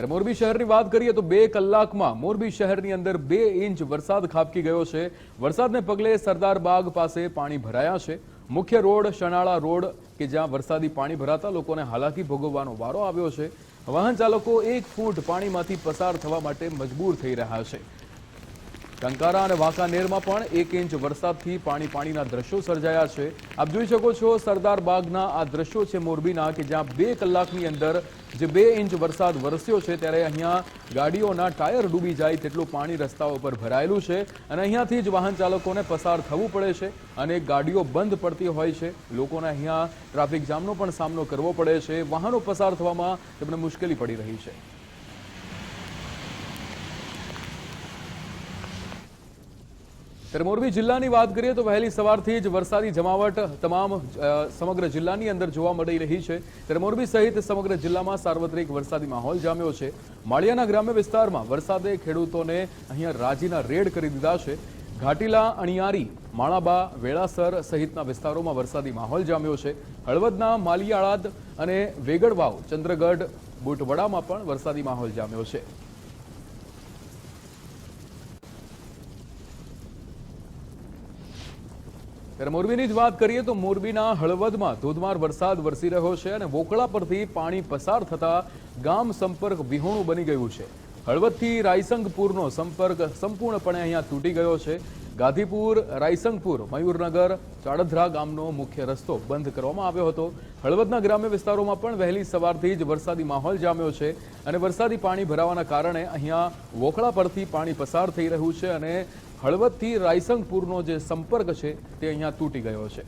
મોરબી શહેરની વાત કરીએ તો બે કલાકમાં મોરબી શહેરની અંદર બે ઇંચ વરસાદ ખાબકી ગયો છે. વરસાદને પગલે સરદાર બાગ પાસે પાણી ભરાયા છે. મુખ્ય રોડ શણાળા રોડ કે જ્યાં વરસાદી પાણી ભરાતા લોકોને હાલાકી ભોગવવાનો વારો આવ્યો છે. વાહન ચાલકો એક ફૂટ પાણીમાંથી પસાર થવા માટે મજબૂર થઈ રહ્યા છે. ટંકારા અને વાંકાનેરમાં પણ એક ઇંચ વરસાદથી પાણી પાણીના દ્રશ્યો સર્જાયા છે. આપ જોઈ શકો છો સરદાર બાગના આ દ્રશ્યો છે મોરબીના કે જ્યાં બે કલાકની અંદર જે બે ઇંચ વરસાદ વરસ્યો છે ત્યારે અહીંયા ગાડીઓના ટાયર ડૂબી જાય તેટલું પાણી રસ્તાઓ પર ભરાયેલું છે અને અહીંયાથી જ વાહન ચાલકોને પસાર થવું પડે છે અને ગાડીઓ બંધ પડતી હોય છે. લોકોને અહીંયા ટ્રાફિક જામનો પણ સામનો કરવો પડે છે. વાહનો પસાર થવામાં તેમને મુશ્કેલી પડી રહી છે. ત્યારે મોરબી જિલ્લાની વાત કરીએ તો વહેલી સવારથી જ વરસાદી જમાવટ તમામ સમગ્ર જિલ્લાની અંદર જોવા મળી રહી છે. ત્યારે મોરબી સહિત સમગ્ર જિલ્લામાં સાર્વત્રિક વરસાદી માહોલ જામ્યો છે. માળિયાના ગ્રામ્ય વિસ્તારમાં વરસાદે ખેડૂતોને અહીંયા રાજીના રેડ કરી દીધા છે. ઘાટીલા, અણિયારી, માણાબા, વેળાસર સહિતના વિસ્તારોમાં વરસાદી માહોલ જામ્યો છે. હળવદના માલિયાળાદ અને વેગડવાવ, ચંદ્રગઢ, બુટવડામાં પણ વરસાદી માહોલ જામ્યો છે. ત્યારે મોરબીની જ વાત કરીએ તો મોરબીના હળવદમાં ધોધમાર વરસાદ વરસી રહ્યો છે અને વોકળા પરથી પાણી પસાર થતા ગામ સંપર્ક વિહોણું બની ગયું છે. હળવદથી રાયસંગપુરનો સંપર્ક સંપૂર્ણપણે અહીંયા તૂટી ગયો છે. ગાધીપુર, રાયસંગપુર, મયુરનગર ચાડધરા ગામનો મુખ્ય રસ્તો બંધ કરવામાં આવ્યો હતો. હળવદના ગ્રામ્ય વિસ્તારોમાં પણ વહેલી સવારથી જ વરસાદી માહોલ જામ્યો છે અને વરસાદી પાણી ભરાવાના કારણે અહીંયા વોખળા પરથી પાણી પસાર થઈ રહ્યું છે અને હળવદથી રાયસંગપુરનો જે સંપર્ક છે તે અહીંયા તૂટી ગયો છે.